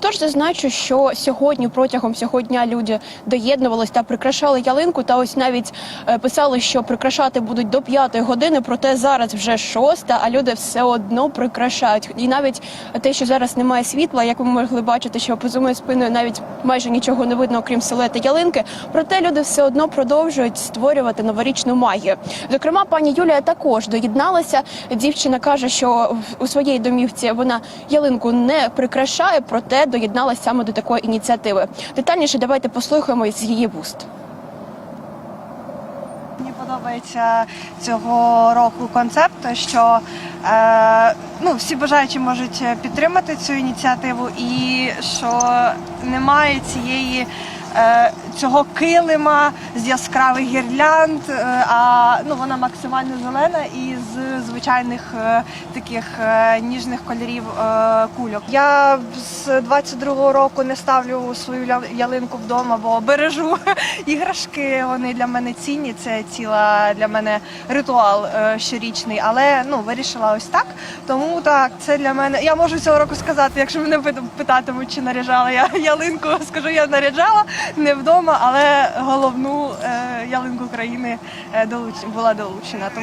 Тож зазначу, що сьогодні протягом цього дня люди доєднувались та прикрашали ялинку. Та ось навіть е, писали, що прикрашати будуть до п'ятої години. Проте зараз вже шоста, а люди все одно прикрашають. І навіть те, що зараз немає світла, як ви могли бачити, що поза моєю спиною навіть майже нічого не видно, окрім силуета ялинки. Проте люди все одно продовжують створювати новорічну магію. Зокрема, пані Юлія також доєдналася. Дівчина каже, що у своїй домівці вона ялинку не прикрашає, проте доєдналася саме до такої ініціативи. Детальніше давайте послухаємо з її вуст. Мені подобається цього року концепт, що е, ну, всі бажаючі можуть підтримати цю ініціативу, і що немає цієї. Е, Цього килима з яскравих гірлянд, е, а ну вона максимально зелена і з звичайних е, таких ніжних кольорів кульок. Я з 22-го року не ставлю свою ялинку вдома, бо бережу іграшки. Вони для мене цінні. Це ціла для мене ритуал щорічний. Але ну вирішила ось так. Тому так, це для мене. Я можу цього року сказати, якщо мене пит- питатимуть, чи наряджала я ялинку, скажу, я наряджала не вдома, але головну е, ялинку країни е, була долучена.